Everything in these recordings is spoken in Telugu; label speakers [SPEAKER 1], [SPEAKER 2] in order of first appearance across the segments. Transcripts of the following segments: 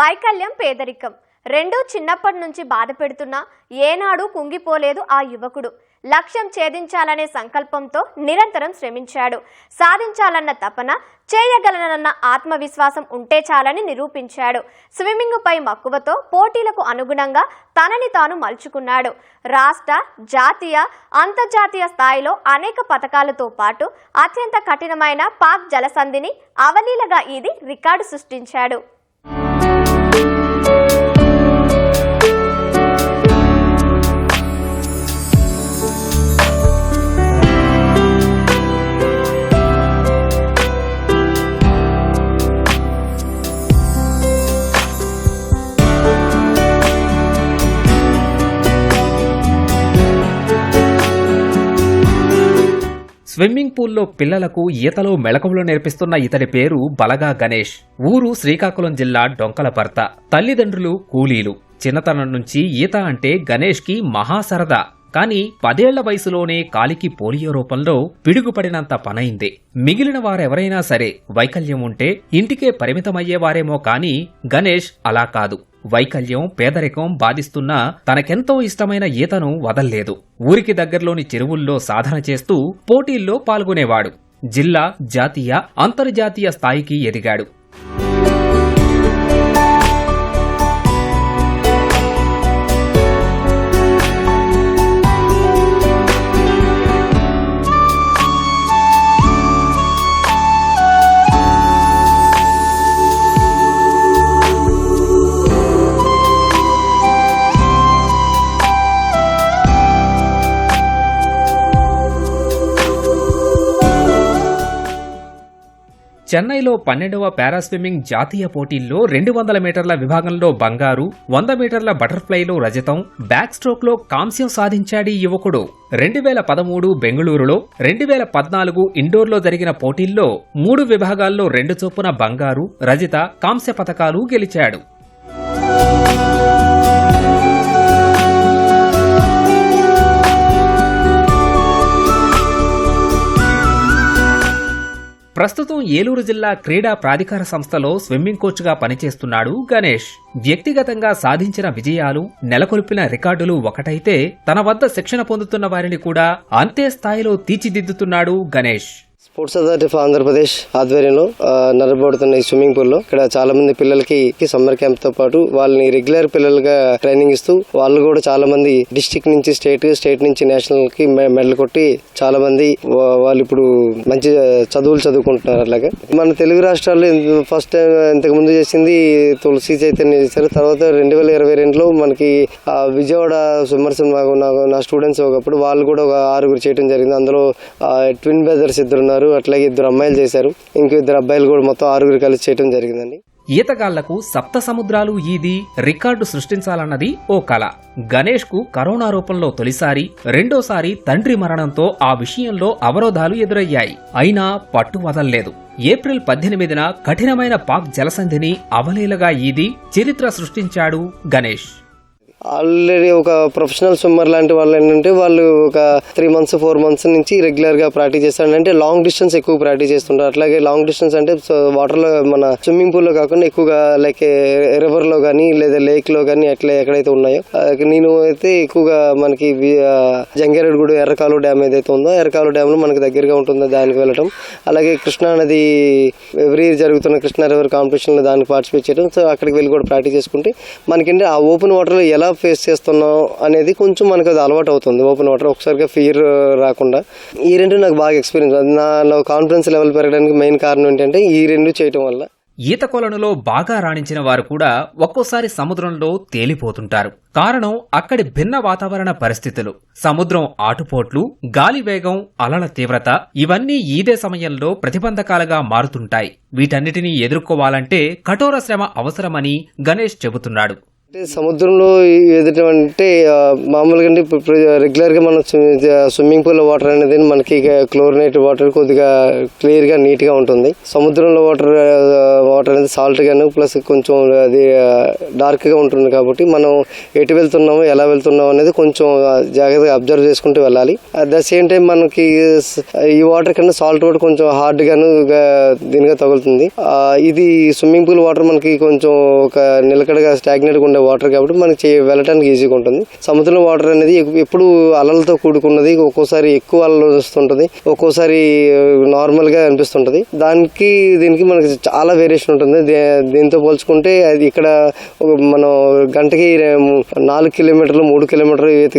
[SPEAKER 1] వైకల్యం పేదరికం. రెండూ చిన్నప్పటి నుంచి బాధ పెడుతున్నా ఏనాడు కుంగిపోలేదు ఆ యువకుడు. లక్ష్యం ఛేదించాలనే సంకల్పంతో నిరంతరం శ్రమించాడు. సాధించాలన్న తపన చేయగలనన్న ఆత్మవిశ్వాసం ఉంటే చాలని నిరూపించాడు. స్విమ్మింగ్ పై మక్కువతో పోటీలకు అనుగుణంగా తనని తాను మలుచుకున్నాడు. రాష్ట్ర జాతీయ అంతర్జాతీయ స్థాయిలో అనేక పథకాలతో పాటు అత్యంత కఠినమైన పాక్ జలసంధిని అవలీలగా ఇది రికార్డు సృష్టించాడు.
[SPEAKER 2] స్విమ్మింగ్ పూల్లో పిల్లలకు ఈతలో మెళకువలు నేర్పిస్తున్న ఇతడి పేరు బలగా గణేష్. ఊరు శ్రీకాకుళం జిల్లా డొంకలపర్త తల్లిదండ్రులు కూలీలు. చిన్నతనం నుంచి ఈత అంటే గణేష్కి మహాసరదా. కానీ పదేళ్ళ వయసులోనే కాలికి పోలియో రూపంలో పిడుగుపడినంత పనైంది. మిగిలిన వారెవరైనా సరే వైకల్యం ఉంటే ఇంటికే పరిమితమయ్యేవారేమో కాని గణేష్ అలా కాదు. వైకల్యం పేదరికం బాధిస్తున్నా తనకెంతో ఇష్టమైన ఈతను వదల్లేదు. ఊరికి దగ్గరలోని చెరువుల్లో సాధన చేస్తూ పోటీల్లో పాల్గొనేవాడు. జిల్లా జాతీయ అంతర్జాతీయ స్థాయికి ఎదిగాడు. చెన్నైలో పన్నెండవ పారాస్విమ్మింగ్ జాతీయ పోటీల్లో రెండు వందల మీటర్ల విభాగంలో బంగారు వంద మీటర్ల బటర్ఫ్లైలో రజతం బ్యాక్ స్ట్రోక్లో కాంస్యం సాధించాడు ఈ యువకుడు. రెండు వేల పదమూడు బెంగళూరులో రెండు వేల పద్నాలుగు ఇండోర్లో జరిగిన పోటీల్లో మూడు విభాగాల్లో రెండు చొప్పున బంగారు రజిత కాంస్య పథకాలు గెలిచాడు. ఏలూరు జిల్లా క్రీడా ప్రాధికార సంస్థలో స్విమ్మింగ్ కోచ్గా పనిచేస్తున్నాడు గణేష్. వ్యక్తిగతంగా సాధించిన విజయాలు నెలకొల్పిన రికార్డులు ఒకటైతే తన వద్ద శిక్షణ పొందుతున్న వారిని కూడా అంతే స్థాయిలో తీర్చిదిద్దుతున్నాడు Ganesh.
[SPEAKER 3] Sports authority of Andhra Pradesh ఆధ్వర్యంలో నడబడుతున్న ఈ స్విమ్మింగ్ పూల్లో ఇక్కడ చాలా మంది పిల్లలకి సమ్మర్ క్యాంప్తో పాటు వాళ్ళని రెగ్యులర్ పిల్లలుగా ట్రైనింగ్ ఇస్తూ వాళ్ళు కూడా చాలా మంది డిస్టిక్ నుంచి స్టేట్ స్టేట్ నుంచి నేషనల్కి మెడల్ కొట్టి చాలా మంది వాళ్ళు ఇప్పుడు మంచి చదువులు చదువుకుంటున్నారు అలాగే మన తెలుగు రాష్ట్రాల్లో ఫస్ట్ టైం ఇంతకు ముందు చేసింది తులసి చైతన్య చేశారు. తర్వాత రెండు వేల ఇరవై రెండులో మనకి విజయవాడ స్విమ్మర్స్ నాకు- నా స్టూడెంట్స్ ఒకప్పుడు వాళ్ళు కూడా ఒక ఆరుగురు చేయడం జరిగింది. అందులో ట్విన్ బ్రదర్స్ ఇద్దరు చేశారు. అట్లాగే ఇద్దరు అమ్మాయిలు చేశారు. ఇంకో ఇద్దరు అబ్బాయిలు కూడా మొత్తం ఆరుగురు కలిసి చేయడం జరిగిందండి.
[SPEAKER 2] ఈతగాళ్ళకు సప్త సముద్రాలు ఈది రికార్డు సృష్టించాలన్నది ఓ కళ గణేష్కు కరోనా రూపంలో తొలిసారి రెండోసారి తండ్రి మరణంతో ఆ విషయంలో అవరోధాలు ఎదురయ్యాయి. అయినా పట్టు వదల్లేదు. ఏప్రిల్ పద్దెనిమిదిన కఠినమైన పాక్ జలసంధిని అవలీలగా ఈది చరిత్ర సృష్టించాడు గణేష్.
[SPEAKER 3] ఆల్రెడీ ఒక ప్రొఫెషనల్ స్విమ్మర్ లాంటి వాళ్ళు ఏంటంటే వాళ్ళు ఒక త్రీ మంత్స్ ఫోర్ మంత్స్ నుంచి రెగ్యులర్గా ప్రాక్టీస్ చేస్తారు అంటే లాంగ్ డిస్టెన్స్ ఎక్కువ ప్రాక్టీస్ చేస్తుంటారు. అట్లాగే లాంగ్ డిస్టెన్స్ అంటే వాటర్లో మన స్విమ్మింగ్ పూల్లో కాకుండా ఎక్కువగా లైక్ రివర్లో కానీ లేదా లేక్లో కానీ అట్లా ఎక్కడైతే ఉన్నాయో నేను అయితే ఎక్కువగా మనకి వి- జంగారెడ్డిగూడ ఎర్రకాలు డ్యామ్ ఏదైతే ఉందో ఎర్రకాలు డ్యామ్లో మనకి దగ్గరగా ఉంటుందో దానికి వెళ్ళటం. అలాగే కృష్ణా నది ఎవ్రీ ఇయర్ జరుగుతున్న కృష్ణా రివర్ కాంపిటీషన్లో దానికి పార్టిసిపేట్ చేయడం సో అక్కడికి వెళ్ళి కూడా ప్రాక్టీస్ చేసుకుంటే మనకంటే ఆ ఓపెన్ వాటర్లో ఎలా ఫేస్ చేస్తున్నాం అనేది కొంచెం మనకు అది అలవాటు అవుతుంది. ఓపెన్ వాటర్ ఒకసారిగా ఫియర్ రాకుండా. ఈ రెండు నాకు బాగా ఎక్స్పీరియన్స్ నాలో కాన్ఫిడెన్స్ లెవెల్ పెరగడానికి మెయిన్ కారణం ఏంటంటే ఈ రెండు చేయటం వల్ల.
[SPEAKER 2] ఈత కొలనులో బాగా రాణించిన వారు కూడా ఒక్కోసారి సముద్రంలో తేలిపోతుంటారు. కారణం అక్కడి భిన్న వాతావరణ పరిస్థితులు. సముద్రం ఆటుపోట్లు గాలి వేగం అలల తీవ్రత ఇవన్నీ ఈదే సమయంలో ప్రతిబంధకాలుగా మారుతుంటాయి. వీటన్నిటినీ ఎదుర్కోవాలంటే కఠోర శ్రమ అవసరమని గణేష్ చెబుతున్నాడు.
[SPEAKER 3] అంటే సముద్రంలో ఏదైతే అంటే మామూలుగా అంటే రెగ్యులర్గా మనం స్విమ్మింగ్ పూల్ వాటర్ అనేది మనకి క్లోరినేట్ వాటర్ కొద్దిగా క్లియర్గా నీట్గా ఉంటుంది. సముద్రంలో వాటర్ వాటర్ అనేది సాల్ట్ గాను ప్లస్ కొంచెం అది డార్క్గా ఉంటుంది కాబట్టి మనం ఎటు వెళ్తున్నామో ఎలా వెళ్తున్నామో అనేది కొంచెం జాగ్రత్తగా అబ్జర్వ్ చేసుకుంటూ వెళ్ళాలి. అట్ ద సేమ్ టైం మనకి ఈ వాటర్ కన్నా సాల్ట్ వాటర్ కొంచెం హార్డ్గాను దీనిగా తగులుతుంది. ఇది స్విమ్మింగ్ పూల్ వాటర్ మనకి కొంచెం ఒక నిలకడగా స్టాగ్నెట్గా ఉండే వాటర్ కాబట్టి మనకి వెళ్ళటానికి వెళ్ళడానికి ఈజీగా ఉంటుంది. సముద్రం వాటర్ అనేది ఎప్పుడు అలలతో కూడుకున్నది ఒక్కోసారి ఎక్కువ అలలు వస్తుంటుంది ఒక్కోసారి నార్మల్గా అనిపిస్తుంటది. దానికి దీనికి మనకి చాలా వేరియేషన్ ఉంటుంది. దే- దీంతో పోల్చుకుంటే అది ఇక్కడ మనం గంటకి నాలుగు కిలోమీటర్లు మూడు కిలోమీటర్లు ఈత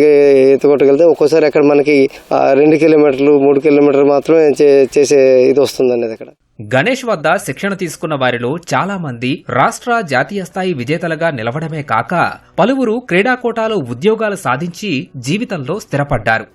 [SPEAKER 3] ఈత కొట్టగలితే ఒక్కోసారి అక్కడ మనకి రెండు కిలోమీటర్లు మూడు కిలోమీటర్లు మాత్రమే చే- చేసే ఇది వస్తుంది అనేది అక్కడ.
[SPEAKER 2] గణేష్ వద్ద శిక్షణ తీసుకున్న వారిలో చాలామంది రాష్ట్ర జాతీయ స్థాయి విజేతలుగా నిలవడమే కాక పలువురు క్రీడాకోటాలో ఉద్యోగాలు సాధించి జీవితంలో స్థిరపడ్డారు.